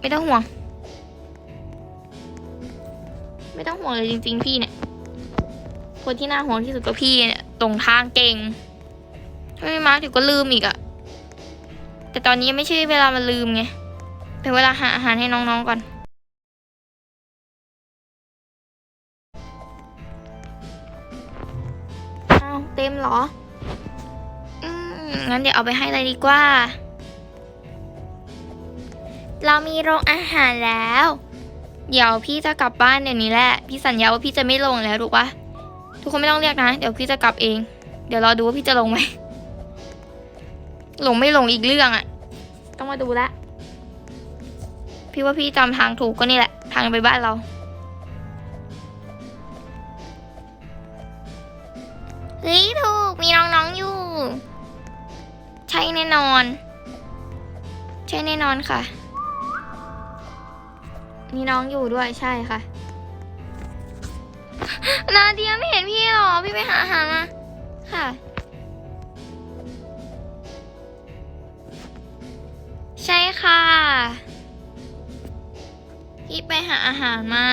ไม่ต้องห่วง ไม่ต้องห่วงเลยจริง ๆ พี่เนี่ย คนที่น่าห่วงที่สุดก็พี่เนี่ยตรงทางเก่งถ้าไม่มาร์กเดี๋ยวก็ลืมอีกอะแต่ตอนนี้ไม่ใช่เวลามันลืมไงเป็นเวลาหาอาหารให้น้องๆก่อนอ้าเต็มเหรอ อืม งั้นเดี๋ยวเอาไปให้เลยดีกว่า เรามีโรงอาหารแล้ว เดี๋ยวพี่จะกลับบ้านเดี๋ยวนี้แหละ พี่สัญญาว่าพี่จะไม่ลงแล้วถูกปะทุกคนไม่ต้องเรียกนะ เดี๋ยวพี่จะกลับเอง เดี๋ยวรอดูว่าพี่จะลงไหมลงไม่ลงอีกเรื่องอะต้องมาดูละ พี่ว่าพี่จำทางถูกก็นี่แหละ ทางไปบ้านเรา เฮ้ยถูกมีน้องๆอยู่ ใช่แน่นอน ใช่แน่นอนค่ะ มีน้องอยู่ด้วยใช่ค่ะ นาเดียไม่เห็นพี่หรอ พี่ไปหาอาหารมาค่ะ ใช่ค่ะ พี่ไปหาอาหารมา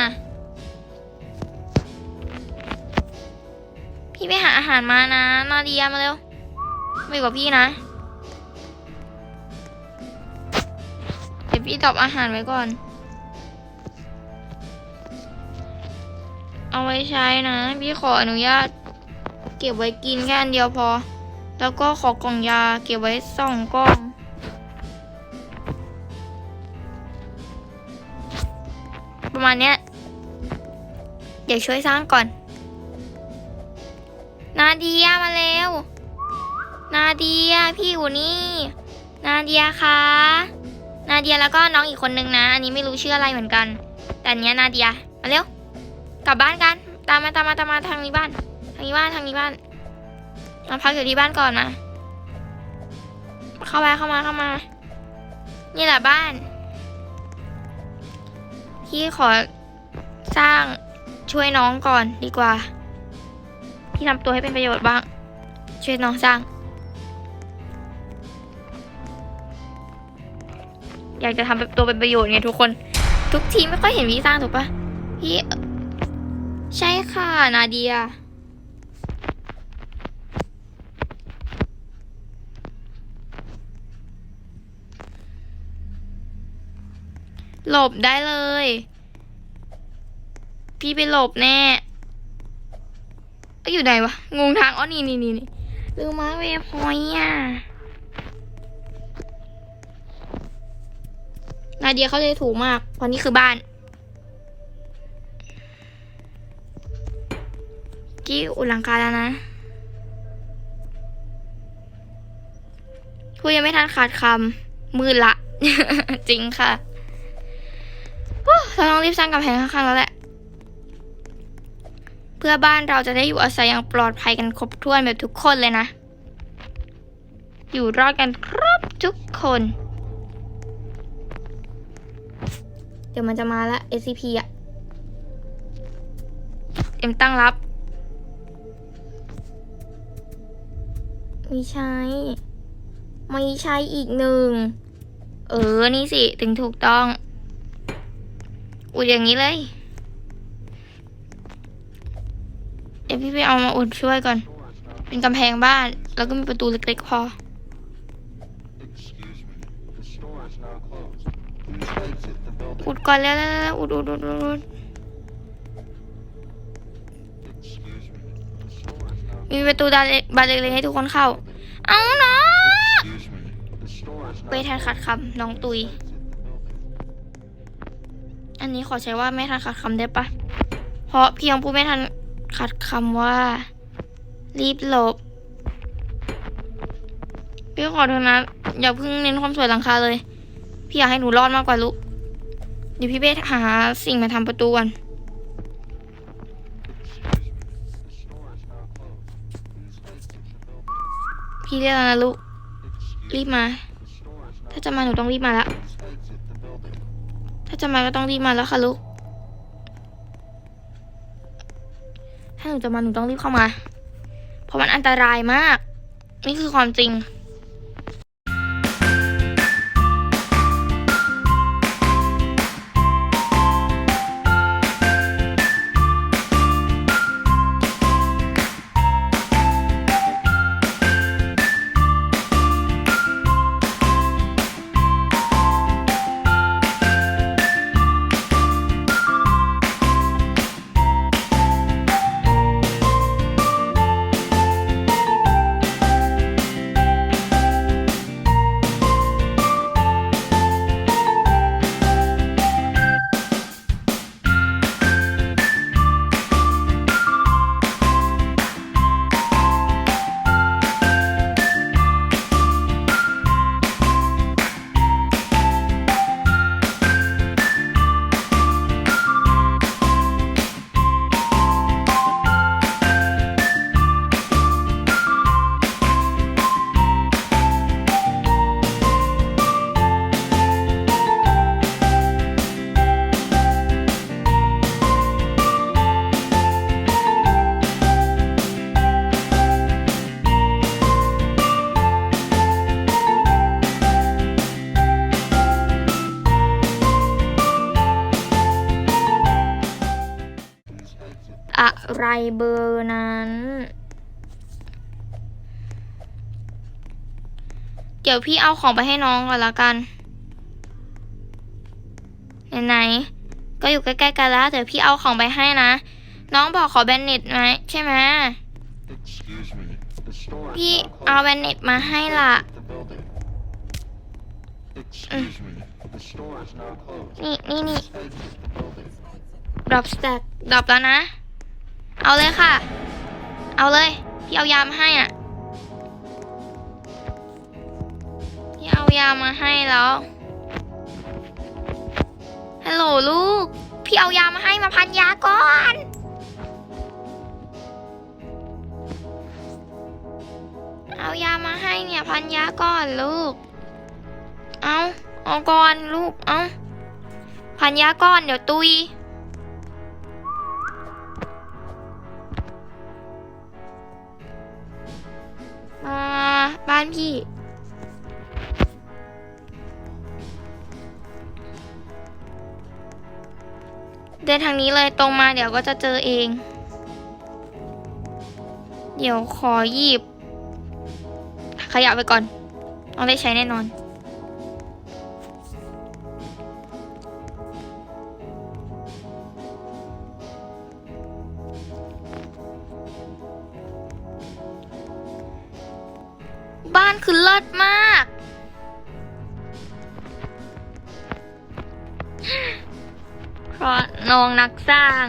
พี่ไปหาอาหารมานะ นาเดียมาเร็วมาอยู่กับพี่นะเดี๋ยวพี่ตอบอาหารไว้ก่อน เอาไว้ใช้นะ พี่ขออนุญาต เก็บไว้กินแค่อันเดียวพอ แล้วก็ขอกล่องยาเก็บไว้สองกล่อง ประมาณเนี้ยเดี๋ยวช่วยสร้างก่อน นาเดียมาเร็วนาเดียพี่อยู่นี่ นาเดียคะนาเดียแล้วก็น้องอีกคนนึงนะ อันนี้ไม่รู้ชื่ออะไรเหมือนกัน แต่อันเนี้ยนาเดีย มาเร็ว กลับบ้านกัน ตามมาตามมาตามมาทางนี้บ้าน ทางนี้บ้านทางนี้บ้านมาพักอยู่ที่บ้านก่อนมาเข้ามาเข้ามาเข้ามา นี่แหละบ้าน พี่ขอสร้างช่วยน้องก่อนดีกว่า พี่ทำตัวให้เป็นประโยชน์บ้าง ช่วยน้องสร้าง อยากจะทำตัวเป็นประโยชน์ไงทุกคน ทุกทีไม่ค่อยเห็นพี่สร้างถูกปะพี่ ใช่ค่ะ นาเดีย หลบได้เลย พี่ไปหลบแน่อยอยู่ไหนวะ งงทาง อ๋อ นี่นี่นี่นี่ลืมมาเวพอยอะ นาเดียเขาเลยถูกมาก เพราะนี่คือบ้าน กี้อุดหลังคาแล้วนะพูดยังไม่ทันขาดคำมืดละ จริงค่ะเราต้องรีบสร้างกำแพงข้างๆแล้วแหละ เพื่อบ้านเราจะได้อยู่อาศัยอย่างปลอดภัยกันครบถ้วนแบบทุกคนเลยนะ อยู่รอดกันครบทุกคน เดี๋ยวมันจะมาละ SCP อะเอ็มตั้งรับ ไม่ใช่ ไม่ใช่อีกหนึ่ง เออ นี่สิ ถึงถูกต้อง อุดอย่างนี้เลย เดี๋ยวพี่ไปเอามาอุดช่วยก่อน เป็นกำแพงบ้าน แล้วก็มีประตูเล็กๆพอ อุดก่อนแล้วๆอุดอุดอุดอุด มีประตูดานเล็กบานเล็กๆให้ทุกคนเข้า เอาเนาะไปทันขัดคำน้องตุย อันนี้ขอใช้ว่าไม่ทันขัดคำได้ปะ เพราะพี่ยังพูดไม่ทันขัดคำว่า รีบหลบพี่ขอโทษนะอย่าเพิ่งเน้นความสวยหลังคาเลย พี่อยากให้หนูรอดมากกว่าลูกเดี๋ยวพี่ไปหาสิ่งมาทำประตูก่อน พี่เรียกแล้วนะลูกรีบมา ถ้าจะมาหนูต้องรีบมาแล้วถ้าจะมาก็ต้องรีบมาแล้วค่ะลูก ถ้าหนูจะมาหนูต้องรีบเข้ามา เพราะมันอันตรายมาก นี่คือความจริง เบอร์นั้น เดี๋ยวพี่เอาของไปให้น้องก่อนละกัน ไหนๆ ก็อยู่ใกล้ๆกันแล้ว เดี๋ยวพี่เอาของไปให้นะ น้องบอกขอแบนเน็ตไหมใช่ไหม Excuse me. The store พี่ is now เอา closed. แบนเน็ตมาให้ล่ะ The building. Excuse me. The store is now closed. นี่นี่นี่ Exit the building. drop stack drop แล้วนะ เอาเลยค่ะ เอาเลย พี่เอายามาให้อะ พี่เอายามาให้แล้ว ฮัลโหลลูก พี่เอายามาให้มาพันยาก่อนเอายามาให้เนี่ยพันยาก่อนลูก เอาเอาก่อนลูก เอาพันยาก่อนเดี๋ยวตุย มาบ้านพี่ เดินทางนี้เลยตรงมาเดี๋ยวก็จะเจอเอง เดี๋ยวขอหยิบขยะไปก่อน ต้องได้ใช้แน่นอนบ้าน ราะน้องนักสร้าง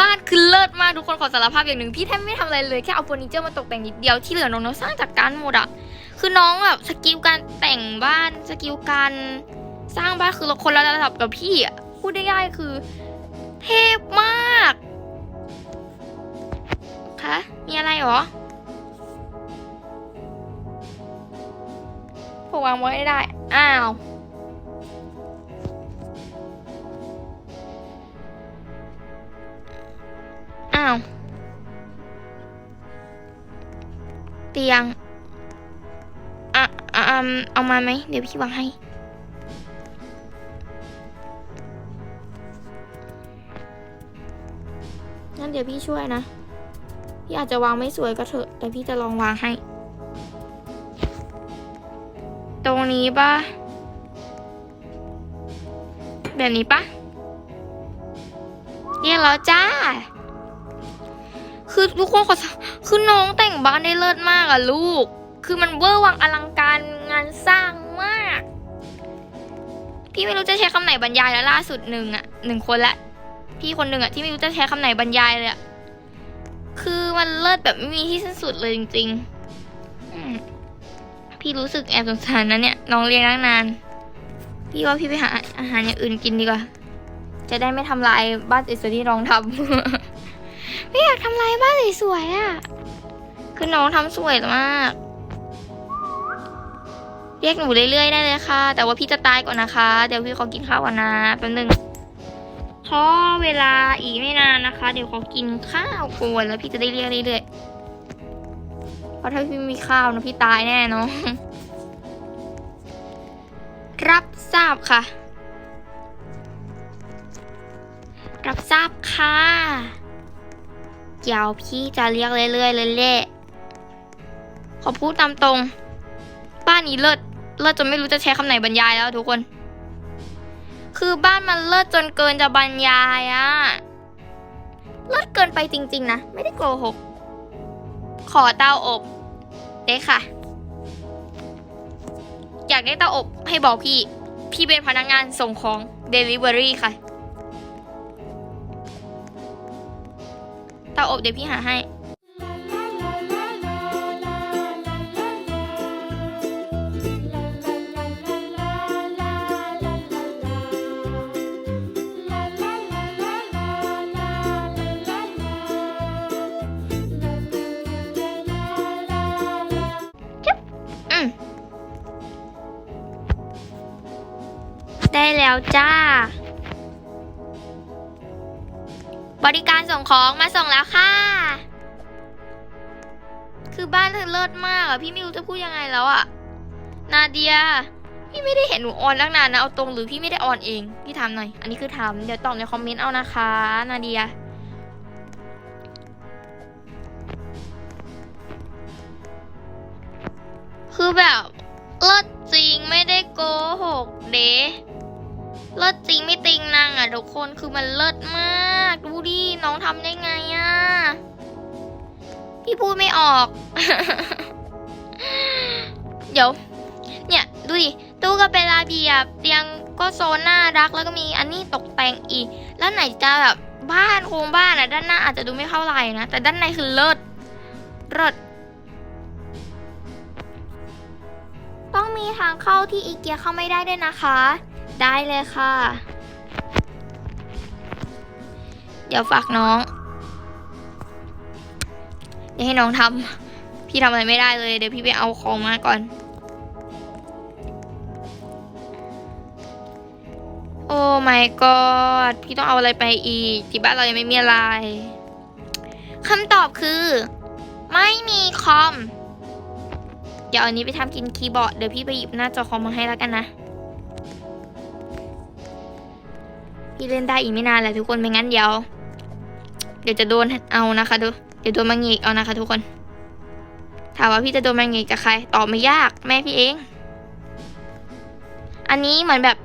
บ้านคือเลิศมากทุกคนขอสารภาพอย่างหนึ่งพี่แทบไม่ทำอะไรเลยแค่เอาเฟอร์นิเจอร์มาตกแต่งนิดเดียวที่เหลือน้องๆสร้างจากการหมดอะคือน้องแบบสกิลการแต่งบ้านสกิลการสร้างบ้านคือเราคนละระดับกับพี่อะพูดได้ง่ายคือ เทพมากคะมีอะไรหรอ ผมวางไว้ได้ อ้าว อ้าว เตียง อะอะอืมเอามาไหม เดี๋ยวพี่วางให้งั้นเดี๋ยวพี่ช่วยนะ พี่อาจจะวางไม่สวยก็เถอะ แต่พี่จะลองวางให้ รงนี้ปะแบบนี้ปะเรียกแล้วจ้า คือทุกคนขอคือน้องแต่งบ้านได้เลิศมากอะลูก คือมันเวอร์วังอลังการงานสร้างมาก พี่ไม่รู้จะใช้คำไหนบรรยายแล้วล่าสุดหนึ่งอะหนึ่งคนละพี่คนหนึ่งอะที่ไม่รู้จะใช้คำไหนบรรยายเลยอะคือมันเลิศแบบไม่มีที่สิ้นสุดเลยจริงๆอืม พี่รู้สึกแอบสงสารนะเนี่ยน้องเลี้ยงตั้งนาน พี่ว่าพี่ไปหาอาหารอย่างอื่นกินดีกว่า จะได้ไม่ทำลายบ้านสวยๆที่น้องทำ ไม่อยากทำลายบ้านสวยๆอะคือน้องทำสวยมาก เรียกหนูเรื่อยๆได้เลยค่ะ แต่ว่าพี่จะตายก่อนนะคะ เดี๋ยวพี่ขอกินข้าวก่อนนะแป๊บนึงเพราะเวลาอีกไม่นานนะคะ เดี๋ยวขอกินข้าวก่อนแล้วพี่จะได้เรียกเรื่อยๆ เพราะถ้าพี่มีข้าวนะพี่ตายแน่เนาะรับทราบค่ะ รับทราบค่ะเดี๋ยวพี่จะเรียกเรื่อยๆเลยแหละขอพูดตามตรง บ้านนี้เลิศเลิศจนไม่รู้จะใช้คำไหนบรรยายแล้วทุกคน คือบ้านมันเลิศจนเกินจะบรรยายอะเลิศเกินไปจริง ๆ นะ ไม่ได้โกหก ขอเตาอบเด้ค่ะ อยากได้เตาอบให้บอกพี่ พี่เป็นพนักงานส่งของ Delivery ค่ะ เตาอบเดี๋ยวพี่หาให้ แล้วจ้า บริการส่งของมาส่งแล้วค่ะ คือบ้านเธอเลิศมากอะพี่ไม่รู้จะพูดยังไงแล้วอะนาเดีย พี่ไม่ได้เห็นหนูออนตั้งนานนะ เอาตรงหรือพี่ไม่ได้ออนเอง พี่ถามหน่อย อันนี้คือถาม เดี๋ยวตอบในคอมเมนต์เอานะคะ นาเดียคือแบบเลิศจริงไม่ได้โกหกเด เลิศจริงไม่ติงนางอะทุกคนคือมันเลิศมาก ดูดิน้องทำได้ไงอะพี่พูดไม่ออก เดี๋ยว เนี่ยดูดิตู้ก็เป็นระเบียบเตียงก็โซนน่ารักแล้วก็มีอันนี้ตกแต่งอีก แล้วไหนจะแบบบ้านโครงบ้านอะด้านหน้าอาจจะดูไม่เข้าไหร่นะ แต่ด้านในคือเลิศเลิศต้องมีทางเข้าที่อีเกียเข้าไม่ได้ด้วยนะคะ ได้เลยค่ะ เดี๋ยวฝากน้อง เดี๋ยวให้น้องทำพี่ทำอะไรไม่ได้เลย เดี๋ยวพี่ไปเอาของมาก่อน โอ้ my god พี่ต้องเอาอะไรไปอีก ที่บ้านเรายังไม่มีอะไรคำตอบคือ ไม่มีคอม เดี๋ยวอันนี้ไปทำกินคีย์บอร์ด เดี๋ยวพี่ไปหยิบหน้าจอคอมมาให้แล้วกันนะ พี่เล่นได้อีกไม่นานแหละทุกคนไม่งั้นเดี๋ยวเดี๋ยวจะโดนเอานะคะดูเดี๋ยวโดนมังงีกเอานะคะทุกคน ถามว่าพี่จะโดนมังงีกจากใครตอบไม่ยากแม่พี่เอง อันนี้เหมือนแบบ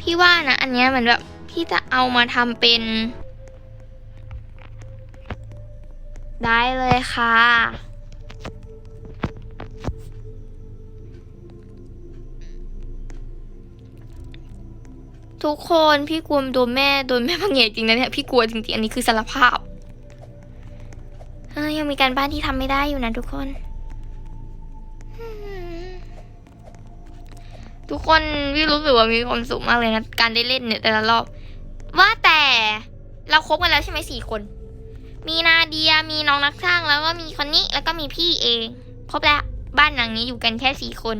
พี่ว่านะอันเนี้ยเหมือนแบบพี่จะเอามาทำเป็น ได้เลยค่ะ ทุกคนพี่กลัวโดนแม่โดนแม่พังเหยจริงนะเนี่ยพี่กลัวจริงๆอันนี้คือสารภาพยังมีการบ้านที่ทำไม่ได้อยู่นะทุกคน ทุกคนพี่รู้สึกว่ามีความสุขมากเลยนะการได้เล่นเนี่ยแต่ละรอบ ว่าแต่เราครบกันแล้วใช่ไหมสี่คน มีนาเดียมีน้องนักช่างแล้วก็มีคนนี้แล้วก็มีพี่เอง ครบแล้วบ้านหลังนี้อยู่กันแค่สี่คน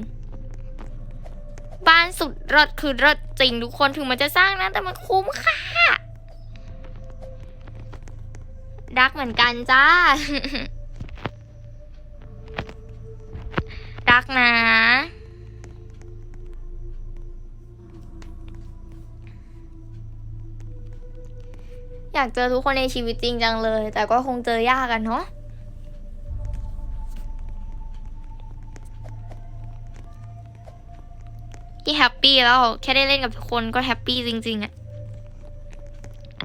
บ้านสุดรถคือรถจริงทุกคนถึงมันจะสร้างนะแต่มันคุ้มค่ารักเหมือนกันจ้า รักนะอยากเจอทุกคนในชีวิตจริงจังเลย แต่ก็คงเจอยากกันเนาะ ที่แฮปปี้แล้วแค่ได้เล่นกับทุกคนก็แฮปปี้จริงๆอะ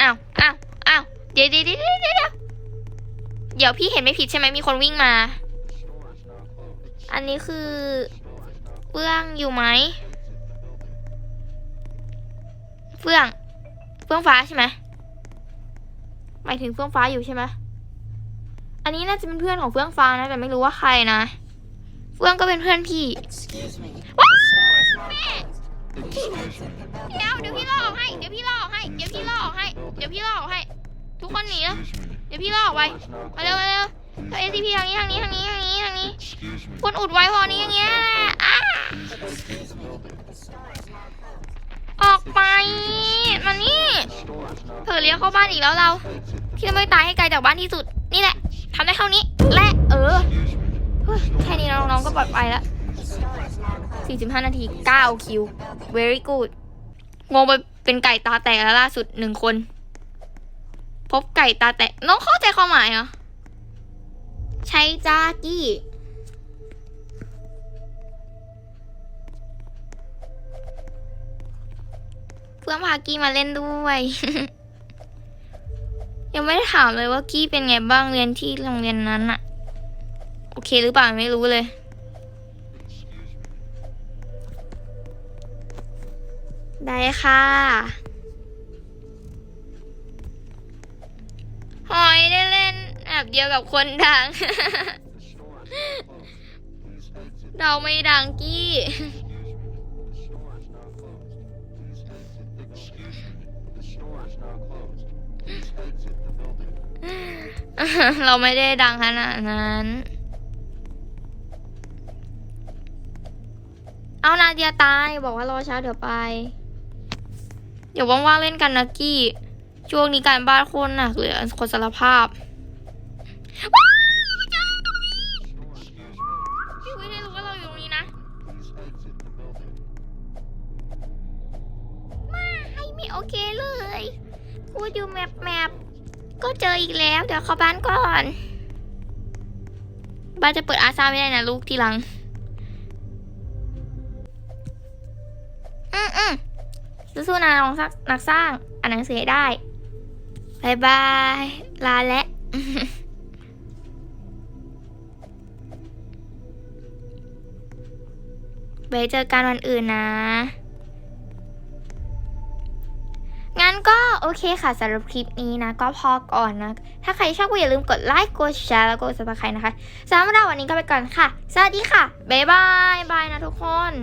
อ้าวอ้าวอ้าเดี๋ยวเดี๋ยวเดี๋ยวเดี๋ยวเดี๋ยวเดี๋ยวพี่เห็นไม่ผิดใช่ไหมมีคนวิ่งมา อันนี้คือเฟื่องอยู่ไหมเฟื่องเฟื่องฟ้าใช่ไหมหมายถึงเฟื่องฟ้าอยู่ใช่ไหมอันนี้น่าจะเป็นเพื่อนของเฟื่องฟ้านะแต่ไม่รู้ว่าใครนะ เฟื่องก็เป็นเพื่อนพี่ เดี๋ยวเดี๋ยวพี่ล่อออกให้ เดี๋ยวพี่ล่อออกให้ เดี๋ยวพี่ล่อออกให้ เดี๋ยวพี่ล่อออกให้ ทุกคนหนีแล้วเดี๋ยวพี่ล่อออกไปมาเร็วมาเร็วเอซีพีทางนี้ทางนี้ทางนี้ทางนี้ทางนี้คุณอุดไว้พอนี้อย่างเงี้ยอะออกไปมานี่เผลอเลี้ยวเข้าบ้านอีกแล้วเรา exit. พี่จะไม่ตายให้ไกลจากบ้านที่สุด นี่แหละทำได้เท่านี้ และเออแค่นี้น้องๆก็ปลอดภัยแล้ว 45 นาที 9 คิว very good งงไปเป็นไก่ตาแตกแล้วล่าสุดหนึ่งคน พบไก่ตาแตก น้องเข้าใจความหมายเหรอ ใช้จ้ากี้เพื่อนพากี้มาเล่นด้วย ยังไม่ได้ถามเลยว่ากี้เป็นไงบ้างเรียนที่โรงเรียนนั้นอะโอเคหรือเปล่าไม่รู้เลย ได้ค่ะหอยได้เล่นแอบเดียวกับคนดัง เราไม่ดังกี้ เราไม่ได้ดังขนาดนั้น เอานาเดียตาย บอกว่ารอเช้าเดี๋ยวไป เดี๋ยวว่างๆเล่นกันนะกี้ ช่วงนี้การบ้านโคตรหนักเลยคนสารภาพโอเคเลยกูอยู่แมปแมปก็เจออีกแล้ว เดี๋ยวเข้าบ้านก่อน บ้านจะเปิดอาซาไม่ได้นะลูกทีหลัง สู้ๆนะน้องสักนักสร้างอ่านหนังสือให้ได้บายบาย ลาและไว้เจอกันวันอื่นนะ งั้นก็โอเคค่ะสำหรับคลิปนี้นะ ก็พอก่อนนะ ถ้าใครชอบก็อย่าลืมกดไลค์ กดแชร์ แล้วก็กด subscribe นะคะสำหรับวันนี้ก็ไปก่อนค่ะ สวัสดีค่ะ บ๊ายบาย บายนะทุกคน